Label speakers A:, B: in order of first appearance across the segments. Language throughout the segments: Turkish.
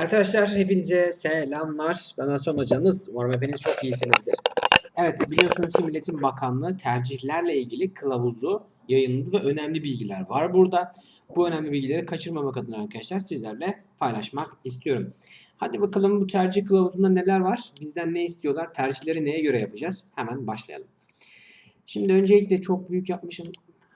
A: Arkadaşlar hepinize selamlar. Ben Hasan hocanız. Umarım hepiniz çok iyisinizdir. Evet biliyorsunuz ki Milletin Bakanlığı tercihlerle ilgili kılavuzu yayınladı ve önemli bilgiler var burada. Bu önemli bilgileri kaçırmamak adına arkadaşlar sizlerle paylaşmak istiyorum. Hadi bakalım bu tercih kılavuzunda neler var? Bizden ne istiyorlar? Tercihleri neye göre yapacağız? Hemen başlayalım. Şimdi öncelikle çok büyük yapmışım.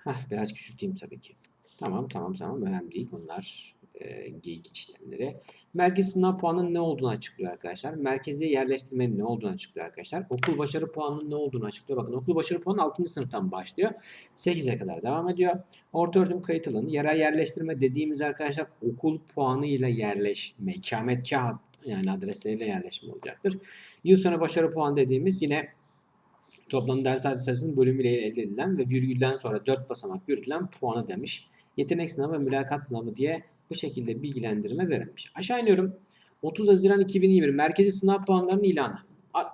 A: Heh, biraz küçülteyim tabii ki. Tamam tamam tamam önemli değil bunlar e, geyik işlemleri. Merkez sınav puanının ne olduğunu açıklıyor arkadaşlar. Merkezi yerleştirmenin ne olduğunu açıklıyor arkadaşlar. Okul başarı puanının ne olduğunu açıklıyor. Bakın okul başarı puanı 6. sınıftan başlıyor. 8'e kadar devam ediyor. Orta öğretim kayıt alanı. Yerel yerleştirme dediğimiz arkadaşlar okul puanıyla yerleşme. ikametgah yani adresleriyle yerleşme olacaktır. Yıl sonu başarı puanı dediğimiz yine toplam ders sayısının bölümüyle elde edilen ve virgülden sonra 4 basamak yürütülen puanı demiş. Yetenek sınavı ve mülakat sınavı diye bu şekilde bilgilendirme verilmiş. Aşağı iniyorum. 30 Haziran 2021 merkezi sınav puanlarının ilanı.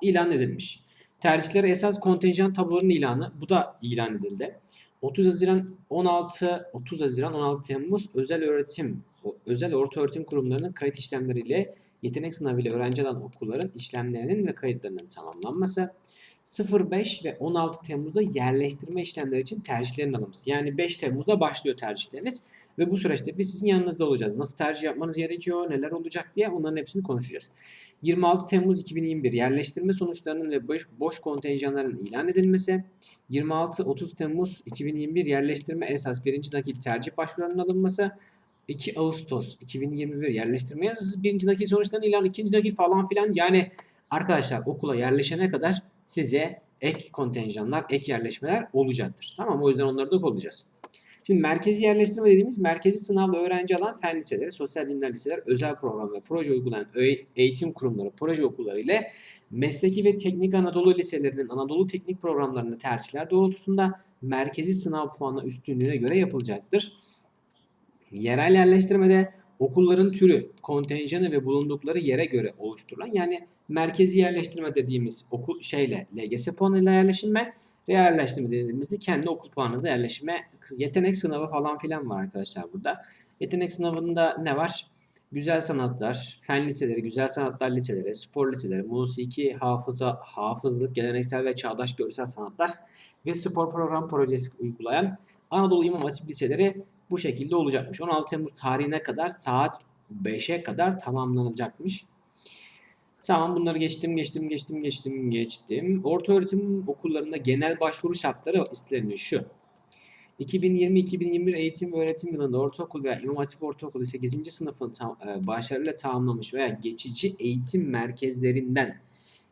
A: İlan edilmiş. Tercihlere esas kontenjan tablolarının ilanı. Bu da ilan edildi. 30 Haziran 16 30 Haziran 16 Temmuz özel öğretim özel orta öğretim kurumlarının kayıt işlemleriyle yetenek sınavı ile öğrenci alan okulların işlemlerinin ve kayıtlarının tamamlanması. 05 ve 16 Temmuz'da yerleştirme işlemleri için tercihlerin alınması. Yani 5 Temmuz'da başlıyor tercihleriniz ve bu süreçte biz sizin yanınızda olacağız. Nasıl tercih yapmanız gerekiyor, neler olacak diye onların hepsini konuşacağız. 26 Temmuz 2021 yerleştirme sonuçlarının ve boş, boş kontenjanların ilan edilmesi. 26-30 Temmuz 2021 yerleştirme esas birinci nakil tercih başvurularının alınması. 2 Ağustos 2021 yerleştirme yazısı birinci nakil sonuçlarının ilan, ikinci nakil falan filan yani arkadaşlar okula yerleşene kadar size ek kontenjanlar, ek yerleşmeler olacaktır. Tamam mı? O yüzden onları da kollayacağız. Şimdi merkezi yerleştirme dediğimiz merkezi sınavla öğrenci alan fen liseleri, sosyal bilimler liseler, özel program ve proje uygulayan eğitim kurumları, proje okulları ile mesleki ve teknik Anadolu liselerinin Anadolu teknik programlarını tercihler doğrultusunda merkezi sınav puanı üstünlüğüne göre yapılacaktır. Yerel yerleştirmede okulların türü, kontenjanı ve bulundukları yere göre oluşturulan yani merkezi yerleştirme dediğimiz okul şeyle LGS puanıyla yerleştirme, yerleştirme dediğimizde kendi okul puanınızda yerleşme, yetenek sınavı falan filan var arkadaşlar burada. Yetenek sınavında ne var? Güzel sanatlar, fen liseleri, güzel sanatlar liseleri, spor liseleri, musiki, hafıza, hafızlık, geleneksel ve çağdaş görsel sanatlar ve spor program projesi uygulayan Anadolu İmam Hatip liseleri bu şekilde olacakmış. 16 Temmuz tarihine kadar saat 5'e kadar tamamlanacakmış. Tamam bunları geçtim geçtim geçtim geçtim geçtim. Orta öğretim okullarında genel başvuru şartları isteniyor şu. 2020-2021 eğitim ve öğretim yılında ortaokul veya İmam Hatip Ortaokulu 8. sınıfını tam, e, başarıyla tamamlamış veya geçici eğitim merkezlerinden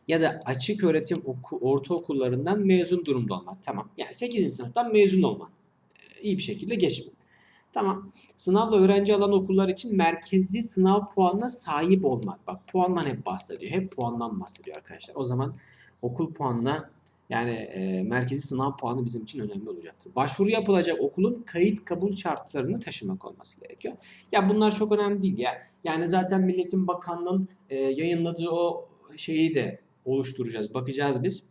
A: ya da açık öğretim oku, ortaokullarından mezun durumda olmak. Tamam. Yani 8. sınıftan mezun olmak. E, iyi bir şekilde geçmek. Tamam. Sınavla öğrenci alan okullar için merkezi sınav puanına sahip olmak. Bak puandan hep bahsediyor. Hep puandan bahsediyor arkadaşlar. O zaman okul puanına yani e, merkezi sınav puanı bizim için önemli olacaktır. Başvuru yapılacak okulun kayıt kabul şartlarını taşımak olması gerekiyor. Ya bunlar çok önemli değil ya. Yani zaten Milletin Bakanlığı'nın e, yayınladığı o şeyi de oluşturacağız. Bakacağız biz.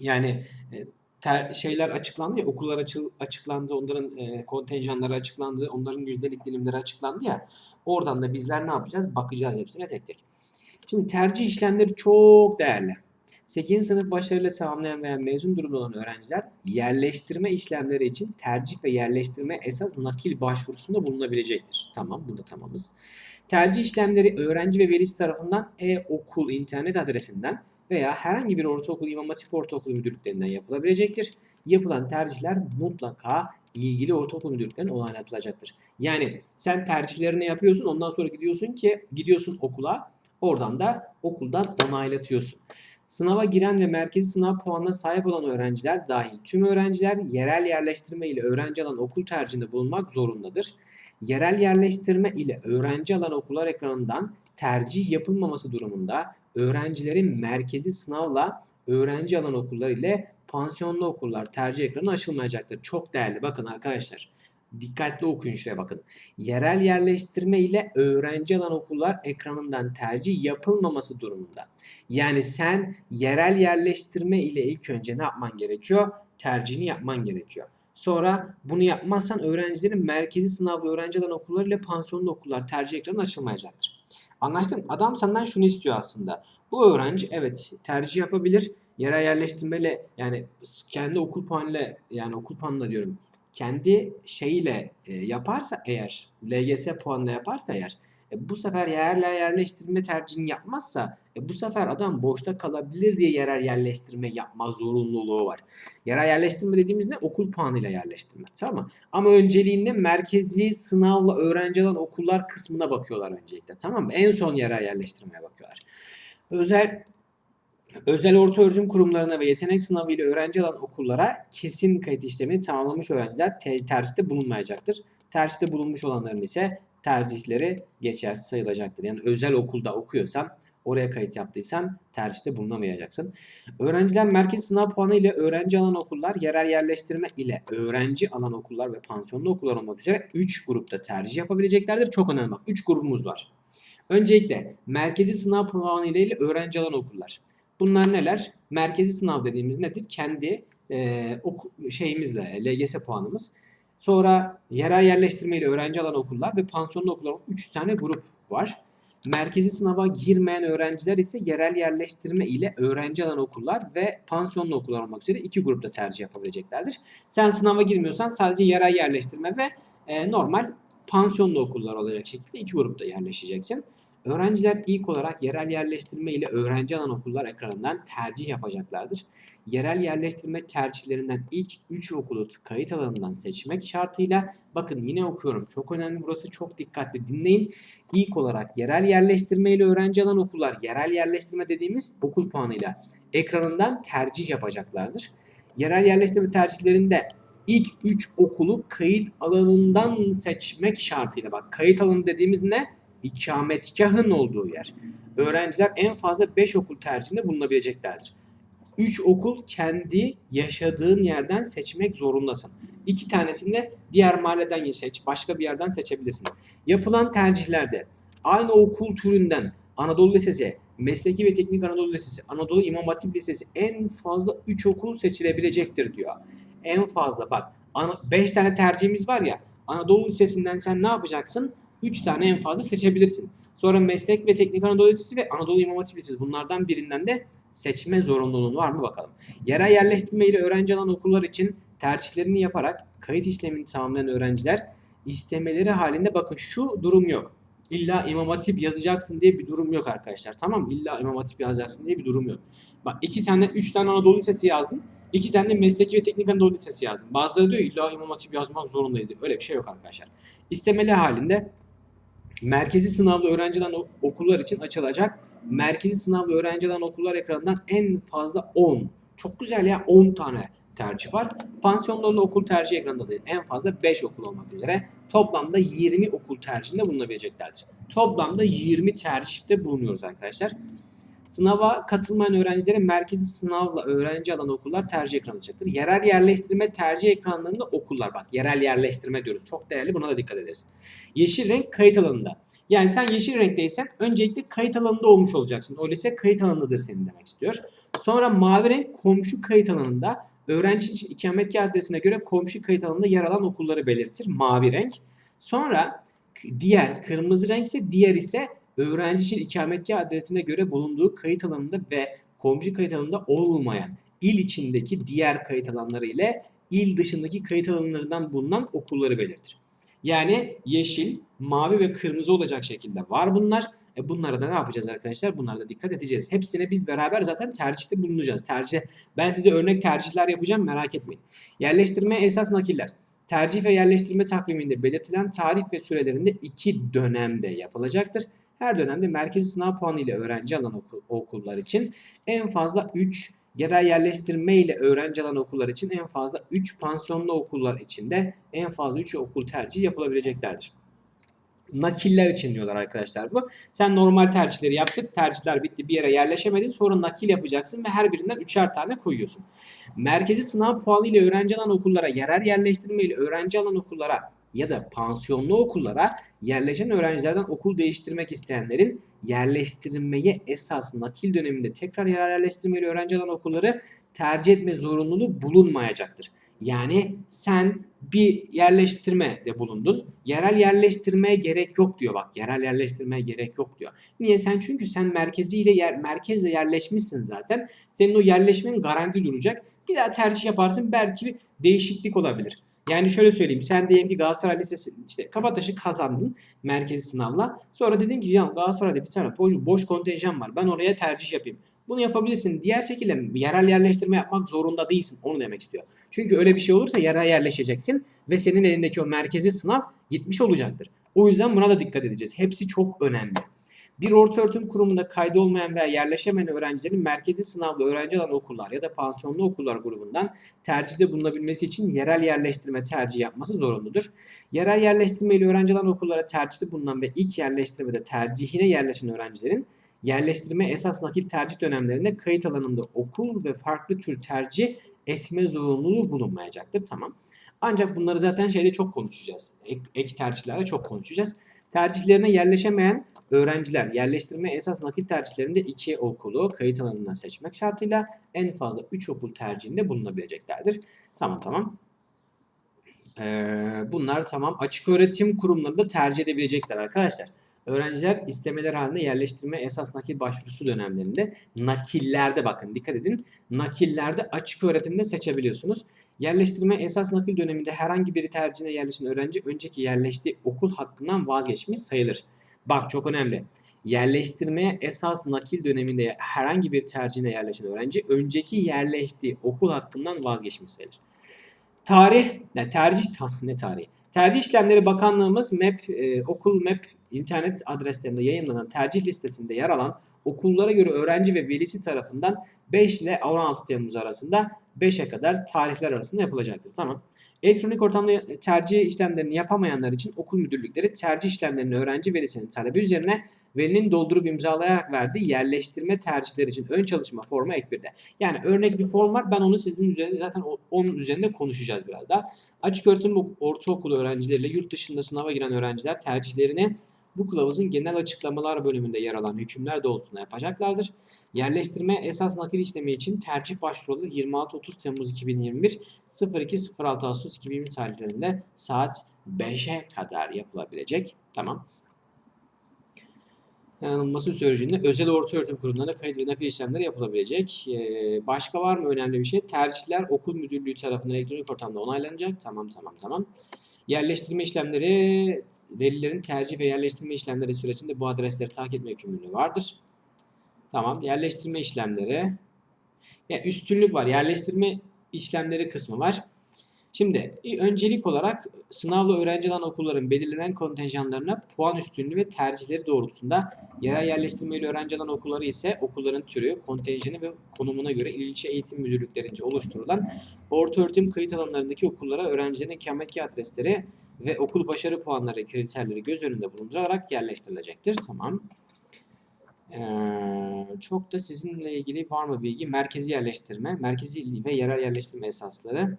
A: Yani e, ter, şeyler açıklandı ya, okullar açıl, açıklandı, onların e, kontenjanları açıklandı, onların yüzdelik dilimleri açıklandı ya. Oradan da bizler ne yapacağız? Bakacağız hepsine tek tek. Şimdi tercih işlemleri çok değerli. 8. sınıf başarıyla tamamlayan veya mezun durumda olan öğrenciler yerleştirme işlemleri için tercih ve yerleştirme esas nakil başvurusunda bulunabilecektir. Tamam, bunda tamamız. Tercih işlemleri öğrenci ve velisi tarafından e-okul internet adresinden veya herhangi bir ortaokul, İmam Hatip Ortaokulu müdürlüklerinden yapılabilecektir. Yapılan tercihler mutlaka ilgili ortaokul müdürlüklerine onaylatılacaktır. Yani sen tercihlerini yapıyorsun ondan sonra gidiyorsun ki gidiyorsun okula oradan da okuldan onaylatıyorsun. Sınava giren ve merkezi sınav puanına sahip olan öğrenciler dahil tüm öğrenciler yerel yerleştirme ile öğrenci alan okul tercihinde bulunmak zorundadır. Yerel yerleştirme ile öğrenci alan okullar ekranından tercih yapılmaması durumunda öğrencilerin merkezi sınavla öğrenci alan okullar ile pansiyonlu okullar tercih ekranı açılmayacaktır. Çok değerli. Bakın arkadaşlar. Dikkatli okuyun şuraya bakın. Yerel yerleştirme ile öğrenci alan okullar ekranından tercih yapılmaması durumunda. Yani sen yerel yerleştirme ile ilk önce ne yapman gerekiyor? Tercihini yapman gerekiyor. Sonra bunu yapmazsan öğrencilerin merkezi sınavlı öğrenci alan okullar ile pansiyonlu okullar tercih ekranı açılmayacaktır. Anlaştık mı? Adam senden şunu istiyor aslında. Bu öğrenci evet tercih yapabilir. Yerel yerleştirmeyle yani kendi okul puanıyla yani okul puanıyla diyorum. Kendi şeyiyle e, yaparsa eğer LGS puanıyla yaparsa eğer e, bu sefer yerel yerleştirme tercihini yapmazsa e, bu sefer adam boşta kalabilir diye yerel yerleştirme yapma zorunluluğu var. Yerel yerleştirme dediğimiz ne? Okul puanıyla yerleştirme. Tamam mı? Ama önceliğinde merkezi sınavla öğrenci alan okullar kısmına bakıyorlar öncelikle. Tamam mı? En son yerel yerleştirmeye bakıyorlar. Özel Özel orta öğretim kurumlarına ve yetenek sınavı ile öğrenci alan okullara kesin kayıt işlemini tamamlamış öğrenciler te- tercihte bulunmayacaktır. Tercihte bulunmuş olanların ise tercihleri geçersiz sayılacaktır. Yani özel okulda okuyorsan oraya kayıt yaptıysan tercihte bulunamayacaksın. Öğrenciler merkez sınav puanı ile öğrenci alan okullar, yerel yerleştirme ile öğrenci alan okullar ve pansiyonlu okullar olmak üzere 3 grupta tercih yapabileceklerdir. Çok önemli bak 3 grubumuz var. Öncelikle merkezi sınav puanı ile öğrenci alan okullar. Bunlar neler? Merkezi sınav dediğimiz nedir? Kendi e, oku, şeyimizle, LGS puanımız. Sonra yerel yerleştirme ile öğrenci alan okullar ve pansiyonlu okullar 3 tane grup var. Merkezi sınava girmeyen öğrenciler ise yerel yerleştirme ile öğrenci alan okullar ve pansiyonlu okullar olmak üzere iki grupta tercih yapabileceklerdir. Sen sınava girmiyorsan sadece yerel yerleştirme ve e, normal pansiyonlu okullar olacak şekilde iki grupta yerleşeceksin. Öğrenciler ilk olarak yerel yerleştirme ile öğrenci alan okullar ekranından tercih yapacaklardır. Yerel yerleştirme tercihlerinden ilk 3 okulu kayıt alanından seçmek şartıyla bakın yine okuyorum. Çok önemli burası çok dikkatli dinleyin. İlk olarak yerel yerleştirme ile öğrenci alan okullar yerel yerleştirme dediğimiz okul puanıyla ekranından tercih yapacaklardır. Yerel yerleştirme tercihlerinde ilk 3 okulu kayıt alanından seçmek şartıyla bak kayıt alanı dediğimiz ne? ikametgahın olduğu yer. Öğrenciler en fazla 5 okul tercihinde bulunabileceklerdir. 3 okul kendi yaşadığın yerden seçmek zorundasın. 2 tanesini de diğer mahalleden seç, başka bir yerden seçebilirsin. Yapılan tercihlerde aynı okul türünden Anadolu Lisesi, Mesleki ve Teknik Anadolu Lisesi, Anadolu İmam Hatip Lisesi en fazla 3 okul seçilebilecektir diyor. En fazla bak 5 tane tercihimiz var ya Anadolu Lisesi'nden sen ne yapacaksın? 3 tane en fazla seçebilirsin. Sonra meslek ve teknik Anadolu Lisesi ve Anadolu İmam Hatip Lisesi bunlardan birinden de seçme zorunluluğun var mı bakalım. Yerel yerleştirme ile öğrenci alan okullar için tercihlerini yaparak kayıt işlemini tamamlayan öğrenciler istemeleri halinde bakın şu durum yok. İlla İmam Hatip yazacaksın diye bir durum yok arkadaşlar. Tamam mı? İlla İmam Hatip yazacaksın diye bir durum yok. Bak iki tane, üç tane Anadolu Lisesi yazdım. İki tane de mesleki ve teknik Anadolu Lisesi yazdım. Bazıları diyor illa İmam Hatip yazmak zorundayız diyor. Öyle bir şey yok arkadaşlar. İstemeli halinde merkezi sınavlı öğrenci alan okullar için açılacak. Merkezi sınavlı öğrenci alan okullar ekranından en fazla 10. Çok güzel ya 10 tane tercih var. Pansiyonlarla okul tercih ekranında değil. En fazla 5 okul olmak üzere. Toplamda 20 okul tercihinde bulunabileceklerdir. Toplamda 20 tercihte bulunuyoruz arkadaşlar. Sınava katılmayan öğrencilere merkezi sınavla öğrenci alan okullar tercih ekranı açacaktır. Yerel yerleştirme tercih ekranlarında okullar bak yerel yerleştirme diyoruz. Çok değerli buna da dikkat ederiz. Yeşil renk kayıt alanında. Yani sen yeşil renkteysen öncelikle kayıt alanında olmuş olacaksın. Öyleyse kayıt alanıdır senin demek istiyor. Sonra mavi renk komşu kayıt alanında öğrenci için ikametgah adresine göre komşu kayıt alanında yer alan okulları belirtir. Mavi renk. Sonra diğer kırmızı renk ise diğer ise öğrenci için ikametgah adresine göre bulunduğu kayıt alanında ve komşu kayıt alanında olmayan il içindeki diğer kayıt alanları ile il dışındaki kayıt alanlarından bulunan okulları belirtir. Yani yeşil, mavi ve kırmızı olacak şekilde var bunlar. E bunlara da ne yapacağız arkadaşlar? Bunlara da dikkat edeceğiz. Hepsine biz beraber zaten tercihte bulunacağız. Tercih, ben size örnek tercihler yapacağım merak etmeyin. Yerleştirme esas nakiller. Tercih ve yerleştirme takviminde belirtilen tarih ve sürelerinde iki dönemde yapılacaktır. Her dönemde merkezi sınav puanı ile öğrenci alan okul, okullar için en fazla 3, yerel yerleştirme ile öğrenci alan okullar için en fazla 3, pansiyonlu okullar için de en fazla 3 okul tercihi yapılabileceklerdir. Nakiller için diyorlar arkadaşlar bu. Sen normal tercihleri yaptık. Tercihler bitti. Bir yere yerleşemedin. Sonra nakil yapacaksın ve her birinden üçer tane koyuyorsun. Merkezi sınav puanı ile öğrenci alan okullara, yerel yerleştirme ile öğrenci alan okullara ya da pansiyonlu okullara yerleşen öğrencilerden okul değiştirmek isteyenlerin yerleştirmeye esas nakil döneminde tekrar yerel yerleştirmeli öğrenci alan okulları tercih etme zorunluluğu bulunmayacaktır. Yani sen bir yerleştirmede bulundun. Yerel yerleştirmeye gerek yok diyor bak. Yerel yerleştirmeye gerek yok diyor. Niye sen? Çünkü sen merkeziyle yer, merkezle yerleşmişsin zaten. Senin o yerleşmen garanti duracak. Bir daha tercih yaparsın belki değişiklik olabilir. Yani şöyle söyleyeyim. Sen diyelim ki Galatasaray Lisesi işte Kabataş'ı kazandın merkezi sınavla. Sonra dedin ki ya Galatasaray'da bir tane boş, boş kontenjan var. Ben oraya tercih yapayım. Bunu yapabilirsin. Diğer şekilde yerel yerleştirme yapmak zorunda değilsin. Onu demek istiyor. Çünkü öyle bir şey olursa yerel yerleşeceksin ve senin elindeki o merkezi sınav gitmiş olacaktır. O yüzden buna da dikkat edeceğiz. Hepsi çok önemli. Bir orta öğretim kurumunda kaydı olmayan veya yerleşemeyen öğrencilerin merkezi sınavda öğrenci alan okullar ya da pansiyonlu okullar grubundan tercihde bulunabilmesi için yerel yerleştirme tercih yapması zorunludur. Yerel yerleştirme ile öğrenci alan okullara tercihte bulunan ve ilk yerleştirmede tercihine yerleşen öğrencilerin yerleştirme esas nakil tercih dönemlerinde kayıt alanında okul ve farklı tür tercih etme zorunluluğu bulunmayacaktır. Tamam. Ancak bunları zaten şeyde çok konuşacağız. Ek, ek tercihlerde çok konuşacağız. Tercihlerine yerleşemeyen öğrenciler yerleştirme esas nakil tercihlerinde iki okulu kayıt alanından seçmek şartıyla en fazla 3 okul tercihinde bulunabileceklerdir. Tamam tamam. Ee, bunlar tamam. Açık öğretim kurumlarında tercih edebilecekler arkadaşlar. Öğrenciler istemeler halinde yerleştirme esas nakil başvurusu dönemlerinde nakillerde bakın dikkat edin. Nakillerde açık öğretimde seçebiliyorsunuz. Yerleştirme esas nakil döneminde herhangi bir tercihine yerleşen öğrenci önceki yerleştiği okul hakkından vazgeçmiş sayılır. Bak çok önemli. Yerleştirmeye esas nakil döneminde herhangi bir tercihine yerleşen öğrenci önceki yerleştiği okul hakkından vazgeçmiş sayılır. Tarih, ne tercih ne tarihi? Tercih İşlemleri Bakanlığımız MEP, e, okul MEP internet adreslerinde yayınlanan tercih listesinde yer alan okullara göre öğrenci ve velisi tarafından 5 ile 16 Temmuz arasında 5'e kadar tarihler arasında yapılacaktır. Tamam. Elektronik ortamda tercih işlemlerini yapamayanlar için okul müdürlükleri tercih işlemlerini öğrenci velisinin talebi üzerine velinin doldurup imzalayarak verdiği yerleştirme tercihleri için ön çalışma formu ek birde. Yani örnek bir form var. Ben onu sizin üzerinde zaten onun üzerinde konuşacağız biraz daha. Açık öğretim ortaokulu öğrencileriyle yurt dışında sınava giren öğrenciler tercihlerini bu kılavuzun genel açıklamalar bölümünde yer alan hükümler doğrultusunda yapacaklardır. Yerleştirme esas nakil işlemi için tercih başvuruları 26-30 Temmuz 2021, 02-06 Ağustos 2020 tarihlerinde saat 5'e kadar yapılabilecek. Tamam. Yanılması sürecinde özel orta öğretim kurumlarına kayıt ve nakil işlemleri yapılabilecek. Ee, başka var mı önemli bir şey? Tercihler okul müdürlüğü tarafından elektronik ortamda onaylanacak. Tamam tamam tamam. Yerleştirme işlemleri velilerin tercih ve yerleştirme işlemleri sürecinde bu adresleri takip etme yükümlülüğü vardır. Tamam. Yerleştirme işlemleri. Ya üstünlük var. Yerleştirme işlemleri kısmı var. Şimdi öncelik olarak sınavla öğrenci alan okulların belirlenen kontenjanlarına puan üstünlüğü ve tercihleri doğrultusunda yerel yerleştirmeli öğrenci alan okulları ise okulların türü, kontenjanı ve konumuna göre il ilçe eğitim müdürlüklerince oluşturulan orta öğretim kayıt alanlarındaki okullara öğrencilerin ikametgah adresleri ve okul başarı puanları kriterleri göz önünde bulundurarak yerleştirilecektir. Tamam. Ee, çok da sizinle ilgili var mı bilgi? Merkezi yerleştirme, merkezi ve yerel yerleştirme esasları.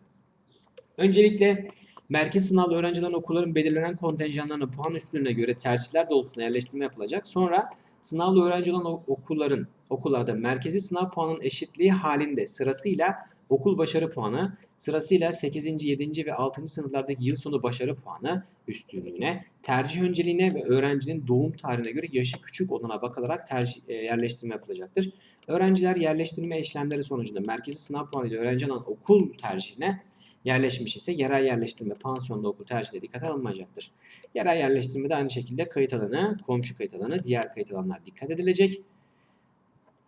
A: Öncelikle merkez sınavlı öğrencilerin okulların belirlenen kontenjanlarına puan üstünlüğüne göre tercihler doğrultusunda yerleştirme yapılacak. Sonra sınavlı öğrenci olan okulların okullarda merkezi sınav puanının eşitliği halinde sırasıyla okul başarı puanı, sırasıyla 8. 7. ve 6. sınıflardaki yıl sonu başarı puanı üstünlüğüne, tercih önceliğine ve öğrencinin doğum tarihine göre yaşı küçük olana bakılarak tercih, e, yerleştirme yapılacaktır. Öğrenciler yerleştirme işlemleri sonucunda merkezi sınav puanı ile öğrenci alan okul tercihine yerleşmiş ise yerel yerleştirme pansiyonda okul tercihleri dikkate alınmayacaktır. Yerel yerleştirmede aynı şekilde kayıt alanı, komşu kayıt alanı, diğer kayıt alanlar dikkat edilecek.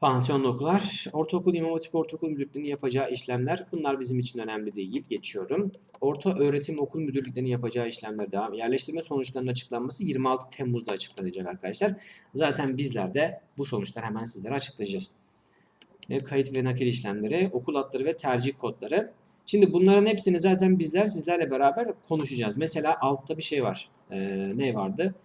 A: Pansiyonlu okullar, ortaokul, imam hatip ortaokul müdürlüklerinin yapacağı işlemler bunlar bizim için önemli değil. Geçiyorum. Orta öğretim okul müdürlüklerinin yapacağı işlemler devam. Yerleştirme sonuçlarının açıklanması 26 Temmuz'da açıklanacak arkadaşlar. Zaten bizler de bu sonuçları hemen sizlere açıklayacağız. Ve kayıt ve nakil işlemleri, okul adları ve tercih kodları. Şimdi bunların hepsini zaten bizler sizlerle beraber konuşacağız. Mesela altta bir şey var. Ee, ne vardı?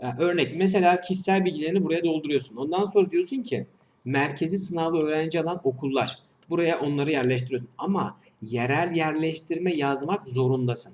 A: Ee, örnek mesela kişisel bilgilerini buraya dolduruyorsun. Ondan sonra diyorsun ki merkezi sınavlı öğrenci alan okullar. Buraya onları yerleştiriyorsun. Ama yerel yerleştirme yazmak zorundasın.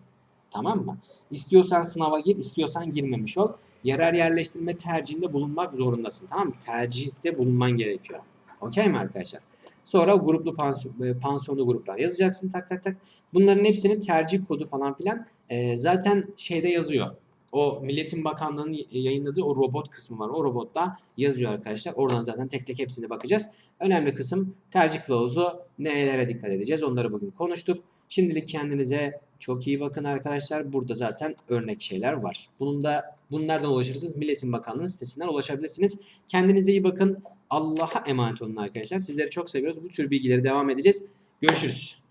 A: Tamam mı? İstiyorsan sınava gir, istiyorsan girmemiş ol. Yerel yerleştirme tercihinde bulunmak zorundasın. Tamam mı? Tercihte bulunman gerekiyor. Okey mi arkadaşlar? Sonra gruplu pansiyon, e, pansiyonlu gruplar yazacaksın tak tak tak. Bunların hepsinin tercih kodu falan filan e, zaten şeyde yazıyor. O Milletin Bakanlığı'nın y- yayınladığı o robot kısmı var. O robotta yazıyor arkadaşlar. Oradan zaten tek tek hepsine bakacağız. Önemli kısım tercih kılavuzu. Nelere dikkat edeceğiz? Onları bugün konuştuk. Şimdilik kendinize çok iyi bakın arkadaşlar. Burada zaten örnek şeyler var. Bunun da bunlardan ulaşırsınız. Milletin Bakanlığı sitesinden ulaşabilirsiniz. Kendinize iyi bakın. Allah'a emanet olun arkadaşlar. Sizleri çok seviyoruz. Bu tür bilgileri devam edeceğiz. Görüşürüz.